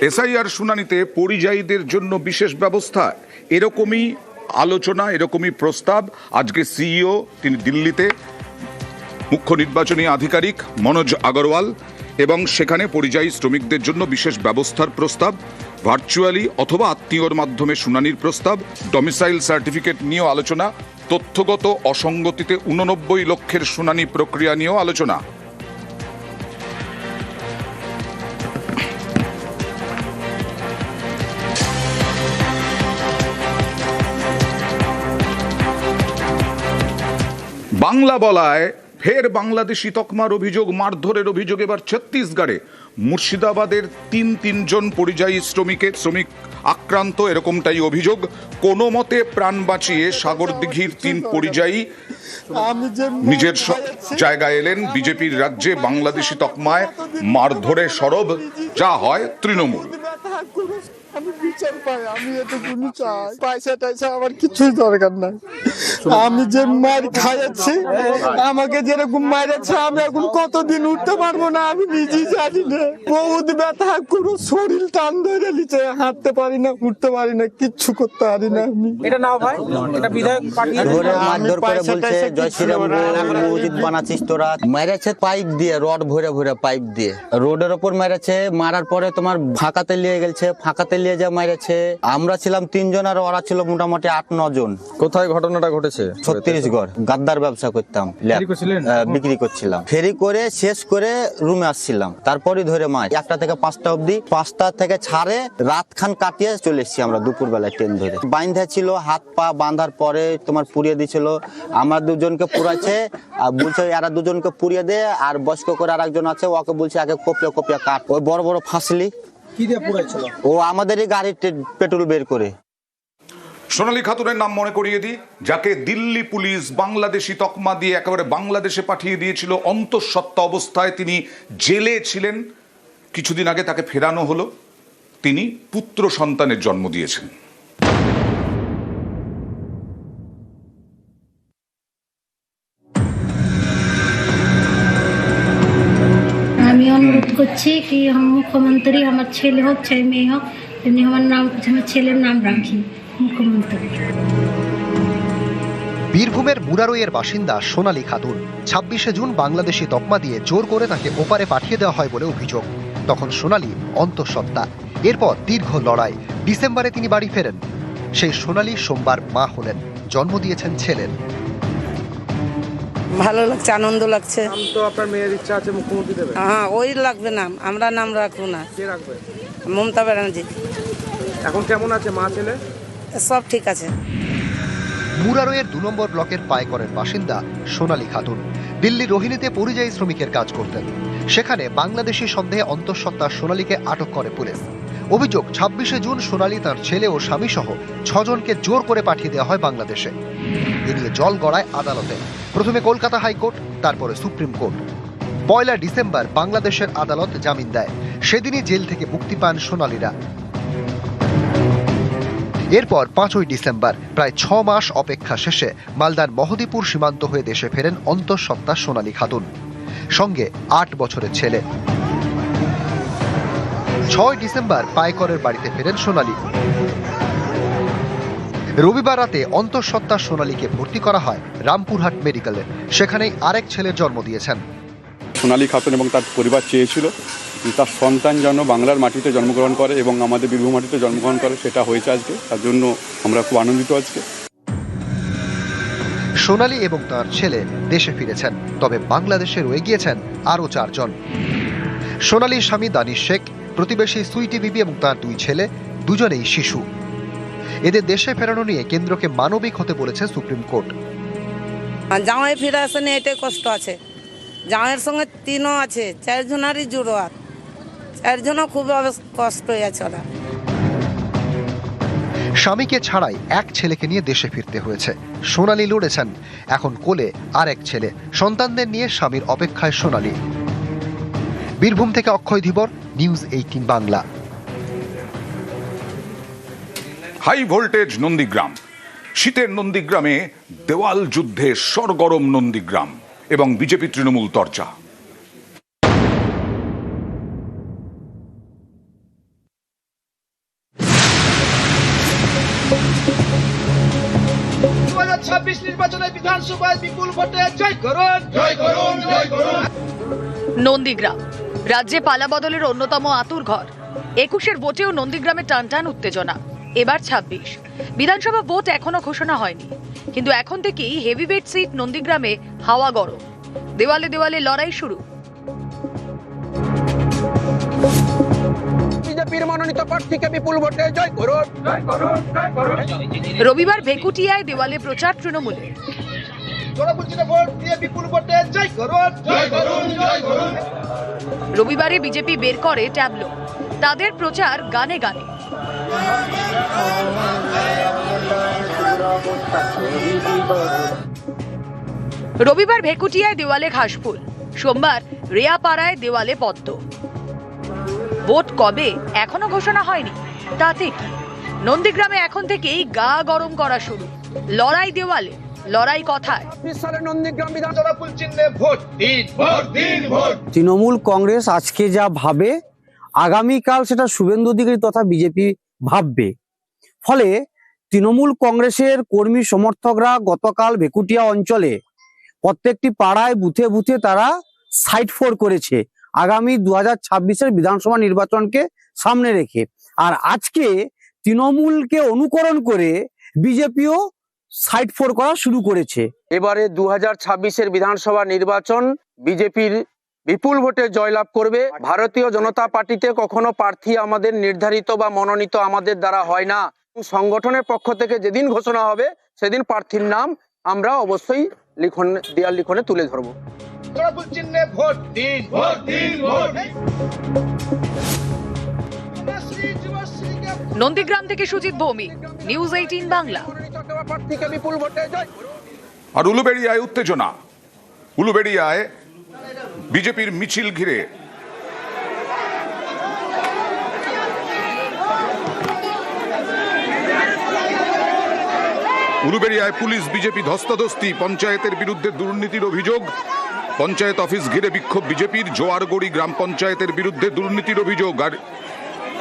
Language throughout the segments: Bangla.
এসআইআর শুনানিতে পরিযায়ীদের জন্য বিশেষ ব্যবস্থা। এরকমই আলোচনা, এরকমই প্রস্তাব। আজকে সিইও, তিনি দিল্লিতে। মুখ্য নির্বাচনী আধিকারিক মনোজ আগরওয়াল এবং সেখানে পরিযায়ী শ্রমিকদের জন্য বিশেষ ব্যবস্থার প্রস্তাব, ভার্চুয়ালি অথবা আত্মীয়র মাধ্যমে শুনানির প্রস্তাব, ডমিসাইল সার্টিফিকেট নিয়েও আলোচনা, তথ্যগত অসঙ্গতিতে উননব্বই লক্ষের শুনানি প্রক্রিয়া নিয়েও আলোচনা। বাংলা বলায়, ফের বাংলাদেশি তকমার অভিযোগ, মারধরের অভিযোগ এবার ছত্তিশগড়ে। মুর্শিদাবাদের তিন তিনজন পরিযায়ী শ্রমিকের শ্রমিক আক্রান্ত, এরকমটাই অভিযোগ। কোনো মতে প্রাণ বাঁচিয়ে সাগরদিঘির তিন পরিযায়ী নিজের জায়গায় এলেন। বিজেপির রাজ্যে বাংলাদেশি তকমায় মারধরে সরব। যা হয় তৃণমূল। আমি বিচার পাই আমি এটুকুনি চাই। পয়সা টয়সা আমার কিছুই দরকার নাই। আমি যে মার খাইয়াছি আমাকে যেরকম মারেছে আমি এখন কতদিন উঠতে পারব না আমি নিজেই জানি না। বহুত ব্যথা করো শরীর টান ধরে নিচে হাঁটতে পারি না উঠতে পারি না কিচ্ছু করতে পারি না আমি। এটা নাও ভাই এটা বিধায়ক পাঠিয়ে ধরে মারধর করে বলছে জয় শ্রীরাম মসজিদ বানাচ্ছিস তোরা। মেরেছে পাইপ দিয়ে রড ভরে ভরে পাইপ দিয়ে। রোডের ওপর মেরেছে মারার পরে তোমার ফাঁকাতে নিয়ে গেছে ফাঁকাতে যা মেরেছে। আমরা ছিলাম তিনজন আর ওরা ছিল মোটামুটি আট ন জন। কোথায় ঘটনাটা ঘটেছে? ছত্রিশগড় গাদ্দার ব্যবসা করতাম। বিক্রি করছিলাম। ফেরি করে শেষ করে রুমে আসছিলাম। তারপরে ধরে মাছ একটা থেকে পাঁচটা অবধি পাঁচটা থেকে ছাড়ে রাত খান কাটিয়ে চলে এসেছি আমরা দুপুর বেলায় ট্রেন ধরে। বাইন্ধা ছিল হাত পা বাঁধার পরে তোমার পুড়িয়ে দিছিল। আমার দুজনকে পুরাইছে আর বলছে এরা দুজনকে পুড়িয়ে দে আর বয়স্ক করে আর একজন আছে ওকে বলছে আগে কপিয়া কপিয়া কাট। ওই বড় বড় ফাঁসলি কি দিয়ে পুরাইছিল ও আমাদেরই গাড়ির পেট্রোল বের করে। সোনালী খাতুনের নাম মনে করিয়ে দিই যাকে দিল্লি পুলিশ বাংলাদেশি তকমা দিয়ে একেবারে বাংলাদেশে পাঠিয়ে দিয়েছিল। অন্তঃসত্ত্বা অবস্থায় তিনি জেলে ছিলেন। কিছুদিন আগে তাকে ফেরানো হলো। তিনি পুত্র সন্তানের জন্ম দিয়েছেন। করছি কি মুখ্যমন্ত্রী আমার ছেলে হোক, চাই মেয়ে হোক তেমনি আমার নাম, আমার ছেলের নাম রাখি, মুখ্যমন্ত্রী। বীরভূমের মুরারইয়ের বাসিন্দা সোনালী খাতুন ছাব্বিশে জুন বাংলাদেশি তকমা দিয়ে জোর করে তাকে ওপারে পাঠিয়ে দেওয়া হয় বলে অভিযোগ। তখন সোনালী অন্তঃসত্ত্বা। এরপর দীর্ঘ লড়াই, ডিসেম্বরে তিনি বাড়ি ফেরেন। সেই সোনালী সোমবার মা হলেন, জন্ম দিয়েছেন ছেলের। ভালো লাগছে আনন্দ লাগছে। নাম তো আপনার মেয়ের ইচ্ছা আছে মুখ্যমন্ত্রী দেবে হ্যাঁ ওই লাগবে নাম আমরা নাম রাখব না। কে রাখবে? মমতা ব্যানার্জি। এখন কেমন আছে মা ছেলে? সব ঠিক আছে। মুরারইয়ের দু নম্বর ব্লকের পায়করের বাসিন্দা সোনালী খাতুন। দিল্লি রোহিণীতে পরিযায়ী শ্রমিকের কাজ করতেন। সেখানে বাংলাদেশি সন্দেহে অন্তঃসত্ত্বা সোনালীকে আটক করে পুলিশ। অভিযোগ, ছাব্বিশে জুন সোনালী তার ছেলে ও স্বামী সহ ছজনকে জোর করে পাঠিয়ে দেওয়া হয় বাংলাদেশে। এ নিয়ে জল গড়ায় আদালতে। প্রথমে কলকাতা হাইকোর্ট, তারপরে সুপ্রিম কোর্ট। পয়লা ডিসেম্বর বাংলাদেশের আদালত জামিন দেয়। সেদিনই জেল থেকে মুক্তি পান সোনালীরা। এরপর পাঁচই ডিসেম্বর, প্রায় ছ মাস অপেক্ষা শেষে মালদার মহদীপুর সীমান্ত হয়ে দেশে ফেরেন অন্তঃসত্ত্বা সোনালী খাতুন। সঙ্গে আট বছরের ছেলে। ছয় ডিসেম্বর পায়করের বাড়িতে ফেরেন সোনালী। রবিবার রাতে অন্তঃসত্ত্বা সোনালীকে ভর্তি করা হয় রামপুরহাট মেডিকেলে। সেখানেই আরেক ছেলের জন্ম দিয়েছেন। সোনালী খাতুন এবং তার পরিবার চেয়েছিল তার সন্তান যেন বাংলার মাটিতে জন্মগ্রহণ করে এবং আমাদের বীরভূম মাটিতে জন্মগ্রহণ করে সেটা হয়েছে আজকে। তার জন্য আমরা খুব আনন্দিত আজকে। সোনালী এবং তার ছেলে দেশে ফিরেছেন তবে বাংলাদেশে রয়ে গিয়েছেন আরও চারজন। সোনালীর স্বামী দানিশ শেখ প্রতিবেশী সুইটি বিবি এবং তার দুই ছেলে দুজনেই শিশু। এদের দেশে ফেরানো নিয়ে কেন্দ্রকে মানবিক হতে বলেছে সুপ্রিম কোর্ট। জামাই ফিরে আসেনি এটাই কষ্ট আছে। জামাইয়ের সঙ্গে তিনও আছে চারজনারই জুড়ো আর। চারজনও খুব অবস- কষ্ট আছে ওরা। স্বামীকে ছাড়াই এক ছেলেকে নিয়ে দেশে ফিরতে হয়েছে। সোনালি লড়েছেন। এখন কোলে আরেক ছেলে। সন্তানদের নিয়ে স্বামীর অপেক্ষায় সোনালী। বীরভূম থেকে Akshay Dhibar news eighteen Bangla. High voltage Nandigram. শীতের নন্দীগ্রামে দেওয়াল যুদ্ধে সরগরম নন্দীগ্রাম এবং বিজেপি তৃণমূল তর্চা নন্দীগ্রাম। রাজ্যে পালাবদলের অন্যতম আতুর ঘর। একুশের ভোটেও নন্দীগ্রামে টান টান উত্তেজনা। এবার ছাব্বিশ। বিধানসভা ভোট এখনও ঘোষণা হয়নি। কিন্তু এখন থেকেই হেভিওয়েট সিট নন্দীগ্রামে হাওয়া গরম। দেওয়ালে দেওয়ালে লড়াই শুরু। বিজেপির মনোনীত প্রার্থীকে বিপুল ভোটে জয় করুন। জয় করুন জয় করুন। রবিবার ভেকুটিয়ায় দেওয়ালে প্রচার তৃণমূলে রবিবারে বিজেপি বের করে ট্যাবলো। তাদের প্রচার গানে গানে। রবিবার ভেকুটিয়ায় দেওয়ালে ঘাসফুল। সোমবার রেয়াপাড়ায় দেওয়ালে পদ্ম। ভোট কবে এখনও ঘোষণা হয়নি। তাতে কি? নন্দীগ্রামে এখন থেকেই গা গরম করা শুরু। লড়াই দেওয়ালে। লড়াই কথায়। নন্দীগ্রাম চিহ্নে ভোট তৃণমূল কংগ্রেস আজকে যা ভাবে আগামীকাল সেটা শুভেন্দু অধিকারী তথা বিজেপি ভাববে। ফলে তৃণমূল কংগ্রেসের কর্মী সমর্থকরা গতকাল ভেকুটিয়া অঞ্চলে প্রত্যেকটি পাড়ায় বুথে বুথে তারা সাইট ফোর করেছে। আগামী দু হাজার ছাব্বিশের বিধানসভা নির্বাচনকে সামনে রেখে। আর আজকে তৃণমূলকে অনুকরণ করে বিজেপিও সাইট ফোর করা শুরু করেছে। এবারে দু হাজার ছাব্বিশের বিধানসভা নির্বাচন বিজেপির বিপুল ভোটে জয়লাভ করবে। ভারতীয় জনতা পার্টিতে কখনো প্রার্থী আমাদের নির্ধারিত বা মনোনীত আমাদের দ্বারা হয় না। সংগঠনের পক্ষ থেকে যেদিন ঘোষণা হবে সেদিন প্রার্থীর নাম আমরা অবশ্যই লিখন দেয়াল লিখনে তুলে ধরবো। চিহ্নে ভোট দিন ভোট দিন ভোট নন্দীগ্রাম থেকে সুজিত ভৌমিক নিউজ এইটিন বাংলা। আর উলুবেড়িয়ায় উত্তেজনা। উলুবেড়িয়ায় বিজেপির মিছিল ঘিরে। উলুবেড়িয়ায় পুলিশ, বিজেপি ধস্তাধস্তি, পঞ্চায়েতের বিরুদ্ধে দুর্নীতির অভিযোগ। পঞ্চায়েত অফিস ঘিরে বিক্ষোভ বিজেপির, জোয়ারগড়ি গ্রাম পঞ্চায়েতের বিরুদ্ধে দুর্নীতির অভিযোগ। আর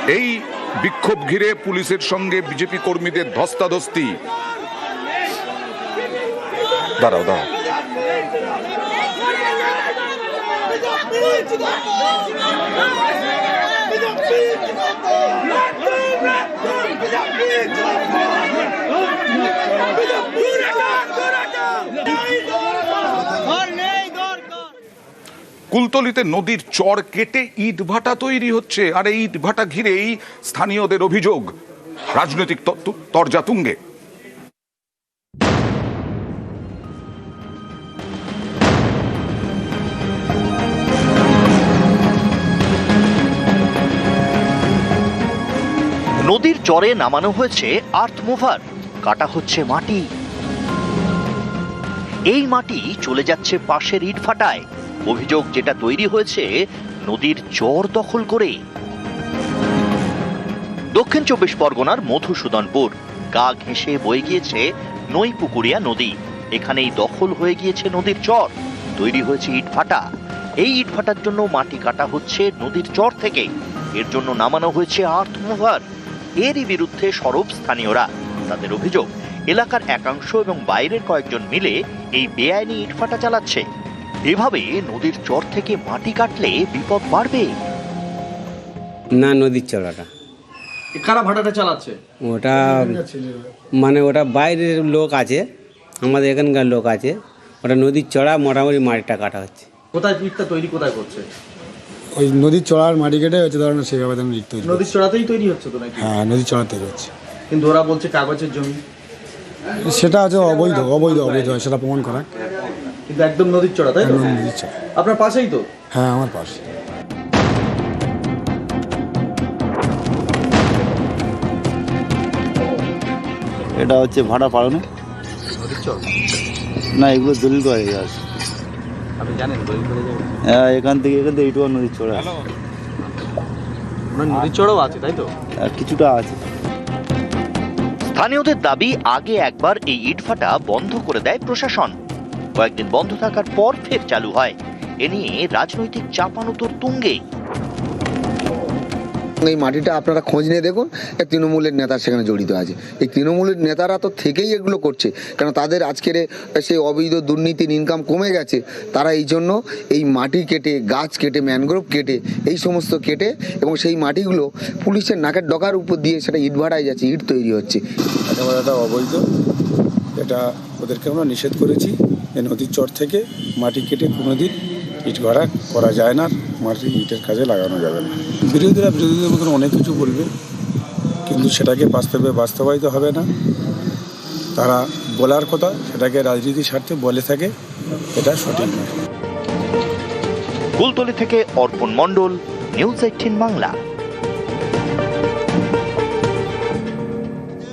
এই বিক্ষোভ ঘিরে পুলিশের সঙ্গে বিজেপি কর্মীদের ধস্তাধস্তি দাঁড়াও দাঁড়াও কুলতলিতে নদীর চর কেটে ইট ভাটা তৈরি হচ্ছে, আর এই ইট ভাটা ঘিরেই স্থানীয়দের অভিযোগ। রাজনৈতিক তরজা তুঙ্গে। নদীর চরে নামানো হয়েছে আর্থ মুভার, কাটা হচ্ছে মাটি। এই মাটি চলে যাচ্ছে পাশের ইটভাটায় অভিযোগ যেটা তৈরি হয়েছে, নদীর চর দখল করে দক্ষিণ চব্বিশ পরগনার মধুসূদনপুর, গা ঘেঁষে বয়ে গিয়েছে নৈপুকুরিয়া নদী। এখানেই দখল হয়ে গিয়েছে নদীর চর। তৈরি হয়েছে ইটভাটা। এই ইটভাটার জন্য মাটি কাটা হচ্ছে নদীর চর থেকে। এর জন্য নামানো হয়েছে আর্থ মুভার এরই বিরুদ্ধে সরব স্থানীয়রা। তাদের অভিযোগ, এলাকার একাংশ এবং বাইরের কয়েকজন মিলে এই বেআইনি ইটভাটা চালাচ্ছে। এভাবে নদীর চর থেকে মাটি কাটলে বিপদ বাড়বে। না নদীর চড়াটা। কারা ভাটাটা চালাচ্ছে? ওটা মানে ওটা বাইরের লোক আছে আমাদের এখানকার লোক আছে ওটা নদীর চড়া মোটামুটি মাটিটা কাটা হচ্ছে। কোথায় ইটটা তৈরি কোথায় করছে? ওই নদীর চড়ার মাটি কেটে হচ্ছে ধরেন সেইভাবে ধরেন ইট তৈরি নদীর চড়াতেই তৈরি হচ্ছে তো নাকি? হ্যাঁ নদীর চড়া তৈরি হচ্ছে। কিন্তু ওরা বলছে কাগজের জমি। সেটা হচ্ছে অবৈধ অবৈধ অবৈধ সেটা প্রমাণ করা। কিন্তু একদম নদীর চড়া তাই তো? নদীর চড়া। আপনার পাশেই তো? হ্যাঁ আমার পাশে। এটা হচ্ছে ভাড়া পাড়ানো না এগুলো দলিল করে হ্যাঁ এখান থেকে এখান থেকে এইটুকু নদীর চড়া ওনার নদীর চড়াও আছে তাই তো? কিছুটা আছে। স্থানীয়দের দাবি আগে একবার এই ইটভাটা বন্ধ করে দেয় প্রশাসন। কয়েকদিন বন্ধ থাকার পর ফের চালু হয়। এ নিয়ে রাজনৈতিক চাপানোতর তুঙ্গে এই মাটিটা আপনারা খোঁজ নিয়ে দেখুন এই তৃণমূলের নেতা সেখানে জড়িত আছে। এই তৃণমূলের নেতারা তো থেকেই এগুলো করছে কারণ তাদের আজকের সেই অবৈধ দুর্নীতির ইনকাম কমে গেছে তারা এই জন্য এই মাটি কেটে গাছ কেটে ম্যানগ্রোভ কেটে এই সমস্ত কেটে এবং সেই মাটিগুলো পুলিশের নাকের ডকার উপর দিয়ে সেটা ইট ভাড়ায় যাচ্ছে ইট তৈরি হচ্ছে। অবৈধ এটা ওদেরকে আমরা নিষেধ করেছি। এই নদীর চর থেকে মাটি কেটে কোনোদিন ইট ভাড়া করা যায় না মাটি ইটের কাজে লাগানো যাবে না। বিরোধীরা বিরোধীদের মতন অনেক কিছু বলবে, কিন্তু সেটাকে বাস্তবে বাস্তবায়িত হবে না। তারা বলার কথা, সেটাকে রাজনীতির স্বার্থে বলে থাকে, এটা সঠিক নয়। কুলতলি থেকে অর্পণ মণ্ডল, নিউজ এইটিন বাংলা।